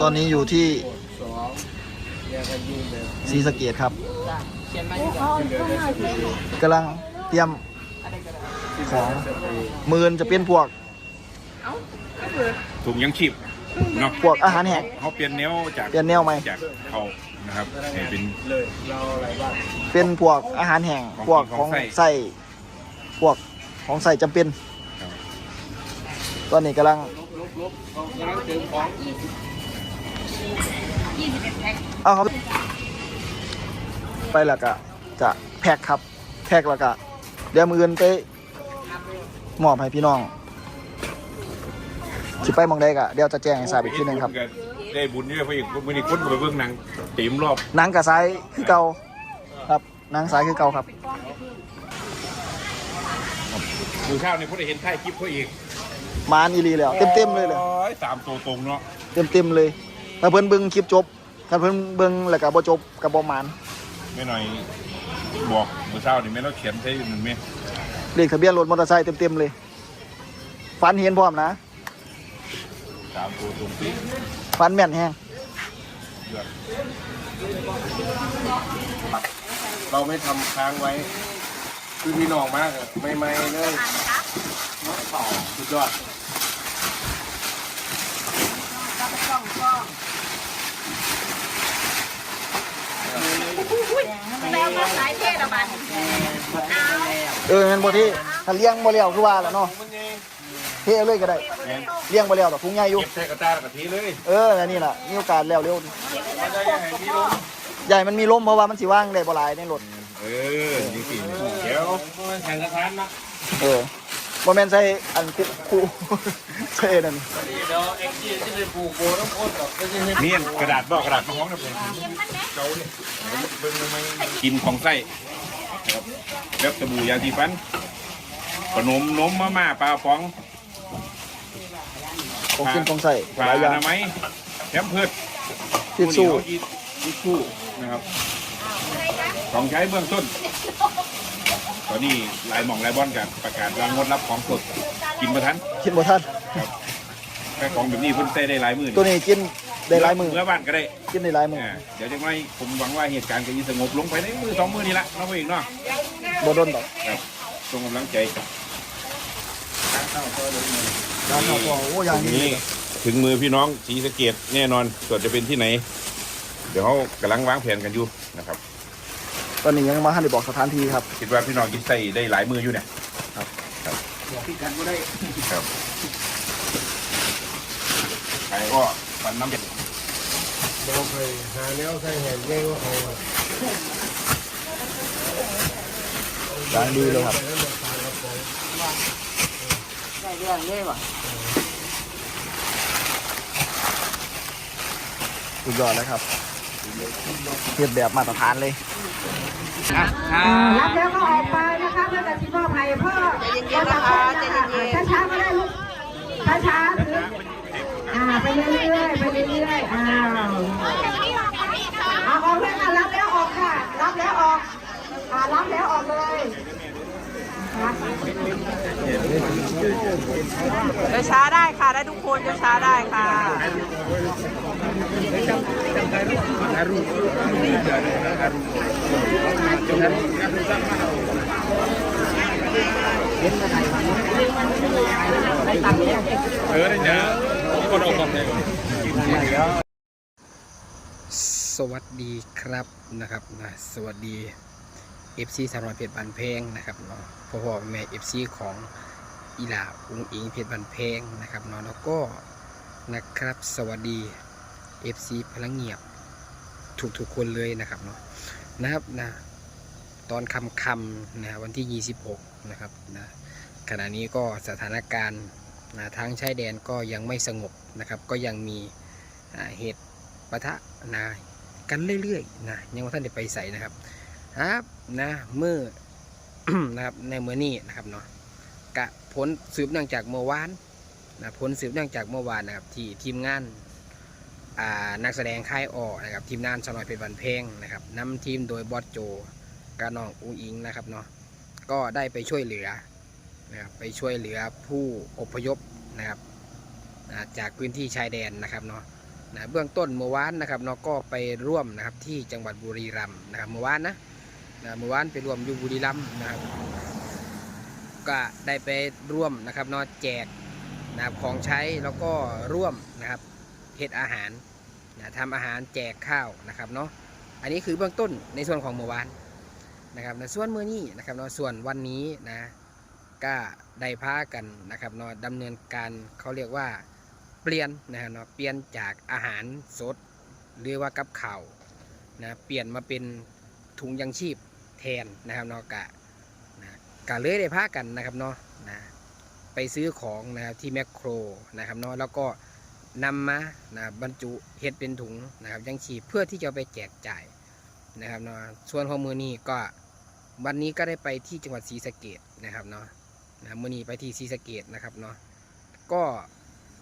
ตอนนี้อยู่ที่สองแยกกันยุ่งแบบศรีสะเกดครับเขียนมาอยู่ก่อนกำลังเตรียมของมือนจะเป็นพวกถุงยังชีพเนาะพวกอาหารแห้งเขาเปลี่ยนแนวจากเปลี่ยนแนวใหม่จากเขานะครับให้เป็นเลยเราอะไรบ้างเป็นพวกอาหารแห้งพวกของใส่พวกของใส่จำเป็น ตอนนี้กำลัง ลบลบเขากำลังเติมของเอาครับ ไปแล้วก็จะแพ็คครับ แพ็คแล้วก็เดี๋ยวมืออื่นไปมอบให้พี่น้องสิไปหมองใดก็เดี๋ยวจะแจ้งให้ทราบอีกทีหนึงครับได้บุญเยอะเพราะอีกมื่อนี้คนก็ไปเบิ่งหนังตีมรอบหนังกับซ้ายคือเก่าครับหนังซ้ายคือเก่าครับ ดูข้าวนี่พวกได้เห็นท้ายคลิปเขาอีกมานอีหลีแล้วเต็มๆเลยเลยโอ้สามตัวตรงเนาะ เต็มๆเลย ถ้าเพิ่นเบิ่งคลิปจบถ้าเพิ่นเบิ่งแล้วก็บ่จบก็บ่มานไม่หน่อยบอกเมื่อเช้านี่แม่เราเขียนใช่หนึ่งไหมเลขทะเบียนรถมอเตอร์ไซค์เต็มๆเลยฟันเห็นพร้อมนะสามตัวตรงปิ๊งฟันแม่นแฮงเดือดเราไม่ทำค้างไว้ คือพี่น้องมากอะไม่ไม่เลยต่อสุดยอด แล้วมาสายเทศบาลเออแม่นบ่ที่ถ้าเลี้ยงบ่แล้วคือว่าล่ะเนาะเทเลยก็ได้แม่นเลี้ยงบ่แล้วดอกพุงใหญ่อยู่เก็บใส่กระตากระทีเลย เอออันนี้ล่ะมีโอกาสแล้วเร็วมันจะยังไงพี่ลุงใหญ่มันมีลมเพราะว่ามันสิว่างได้บ่หลายในรถเออจริงๆเดี๋ยวแข่งกระทานนะเออ บ่แม่นใส่อันคุคู่ ใส่นั่นเดี๋ยวเอ็กซ์จีจะไปผูกโบน้ำข้นหรอกก็จะให้เมียนกระดาษบอกกระดาษมาห้องนะผมเจ้าเนี่ยเบิ่งทำไมกินของไส้นะครับแบบสบู่ยาสีฟันขนมนมมาม่าปลาฟองของกินของใส่ปลาหลายอย่าองนามัยแคมเพิร์ดทิชชู่ทิชชู่นะครับของใช้เบื้องต้นต อนนี้ลายหม่องลายบอนกับประกาศว่างดรับของสดกินมาทันคิดบ่ทันแค่ของแบบนี้เพิ่นเต้ได้หลายมือตัวนี้กินได้หลายมือเมื่อบ้านก็ได้กินได้หลายมืออ่าเดี๋ยวจะไม่ผมหวังว่าเหตุการณ์จะสงบลงไปในมือสองมือนี่ละน้องเองเนาะบ่โดนดอกครับส่งกำลังใจร้านข้าวตัวโอ้อย่างนี้นี่ถึงมือพี่น้องสีสะเกดแน่นอนส่วนจะเป็นที่ไหน เดี๋ยวเขากำลังวางแผนกันอยู่นะครับ ตอนนี้ยังมาทันได้บอกสถานที่ครับ คิดว่าพี่น้องกินใส่ได้หลายมืออยู่เนี่ยบอกพี่กันก็ได้ครับใครก็ปันน้ำเย็นเราไปหาแนวใส่แหนแย่งว่าเอาอะร้านดีเลยครับได้เรื่องเลยว่ะสุดยอดเลยครับเทียบแบบมาตรฐานเลย รับแล้วก็ออกไปนะคะเพื่อจะชิมอบให้พ่อใจเย็นๆนะคะช้าๆก็ได้ลูกช้าๆถืออ่าไปเรื่อยๆไปเรื่อยๆอ้าวเอาออกเลยค่ะรับแล้วออกค่ะ รับแล้วออกอ่ารับแล้วออกเลยครับ เดี๋ยวช้าได้ค่ะ ได้ทุกคนเดี๋ยวช้าได้ค่ะเออได้เจอที่คนออกกองเลยสวัสดีครับนะครับนะสวัสดี FC สาวน้อยเพชรบันเพลงนะครับเนาะพ่อพ่อแม่ FC ของ อีลาอุ้งอิงเพชรบันเพงนะครับเนาะแล้วก็นะครับสวัสดี FC พลังเงียบทุกทุกๆคนเลยนะครับเนาะนะครับนะตอนคำคำนะวันที่ 26 นะครับนะขณะนี้ก็สถานการณ์นะทางชายแดนก็ยังไม่สงบนะครับ ก็ยังมีเหตุปะทะนะกันเรื่อยๆนะยังว่าท่านได้ไปใส่นะครับครับนะเมื่อนะครับในเมื่อนี้นะครับเนาะ กะผลสืบเนื่องจากเมื่อวานนะผลสืบเนื่องจากเมื่อวานนะครับที่ทีมงานอ่านักแสดงค่ายออนะครับทีมงานสนอยเพชรบันเพลงนะครับนำทีมโดยบอสโจกาน้องอุงอิงนะครับเนาะก็ได้ไปช่วยเหลือนะครับไปช่วยเหลือผู้อพยพนะครับจากพื้นที่ชายแดนนะครับเนาะนะเบื้องต้นเมื่อวานนะครับเนาะก็ไปร่วมนะครับที่จังหวัดบุรีรัมย์นะครับเมื่อวานนะนะเมื่อวานไปร่วมอยู่บุรีรัมย์นะครับ ก็ได้ไปร่วมนะครับเนาะแจกนะครับของใช้แล้วก็ร่วมนะครับเฮ็ดอาหารนะทำอาหารแจกข้าวนะครับเนาะอันนี้คือเบื้องต้นในส่วนของเมื่อวานนะครับในส่วนเมื้อนี้นะครับเนาะส่วนวันนี้นะก็ได้พากันนะครับเนาะดำเนินการเขาเรียกว่าเปลี่ยนนะครับเนาะเปลี่ยนจากอาหารสดหรือว่ากับข้าวนะเปลี่ยนมาเป็นถุงยังชีพแทนนะครับเนาะกะ ก็เลยได้พากันนะครับเนาะนะไปซื้อของนะครับที่แมคโครนะครับเนาะแล้วก็นำมานะบรรจุเฮ็ดเป็นถุงนะครับยังชีพเพื่อที่จะไปแจกจ่ายนะครับเนาะส่วนของมือนี้ก็วันนี้ก็ได้ไปที่จังหวัดศรีสะเกดนะครับเนาะนะมือนี้ไปที่ศรีสะเกดนะครับเนาะก็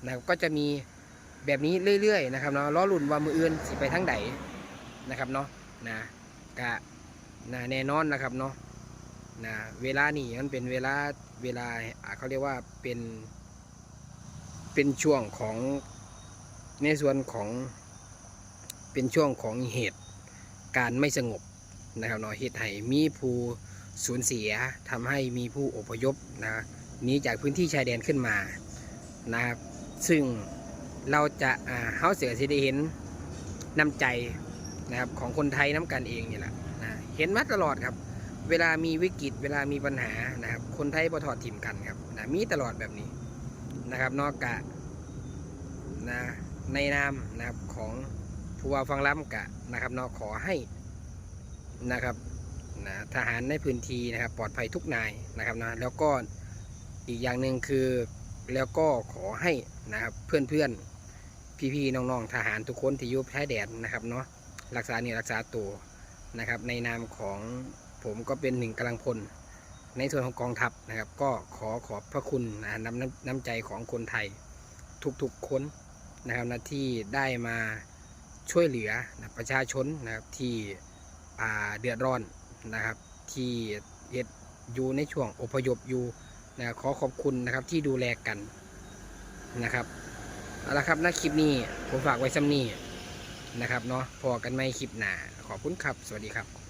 นะก็จะมีแบบนี้เรื่อยๆนะครับเนาะล้อลุ่นว่ามืออื่นสิไปทั้งใดนะครับเนาะนะกะนะแน่นอนนะครับเนาะ นะเวลานี่มันเป็นเวลาเวลาเขาเรียกว่าเป็นเป็นช่วงของในส่วนของเป็นช่วงของเหตุการไม่สงบนะครับเนาะเหตุให้มีผู้สูญเสียทำให้มีผู้อพยพนะหนีจากพื้นที่ชายแดนขึ้นมานะครับซึ่งเราจะเฮาเสือสิได้เห็นน้ำใจนะครับของคนไทยน้ำกันเองนี่แหละนะเห็นมาตลอดครับ เวลามีวิกฤตเวลามีปัญหานะครับ คนไทยบ่ทอดถิ่มกันครับนะมีตลอดแบบนี้นะครับ นอกกะนะในนามนะครับของผู้ว่าฟังล้ำกะนะครับนอขอให้นะครับนะทหารในพื้นที่นะครับ ปลอดภัยทุกนายนะครับนะแล้วก็อีกอย่างหนึ่งคือแล้วก็ขอให้นะครับเพื่อนๆพี่ๆน้องๆทหารทุกคนที่อยู่ชายแดนนะครับเนาะรักษาเนี่ยรักษาตัวนะครับในนามของ ผมก็เป็นหนึ่งกำลังพล ในส่วนของกองทัพนะครับ ก็ขอขอบพระคุณนะน้ำน้ำใจของคนไทย ทุกๆคนนะครับนะที่ได้มาช่วยเหลือนะประชาชนนะครับที่เดือดร้อนนะครับ ที่เอ็ดอยู่ในช่วงอพยพอยู่นะขอขอบคุณนะครับที่ดูแลกันนะครับเอาละครับณคลิปนี้ผมฝากไว้ซ้ำนี้นะครับเนาะพอกันไม่คลิปหน้าขอบคุณครับ สวัสดีครับ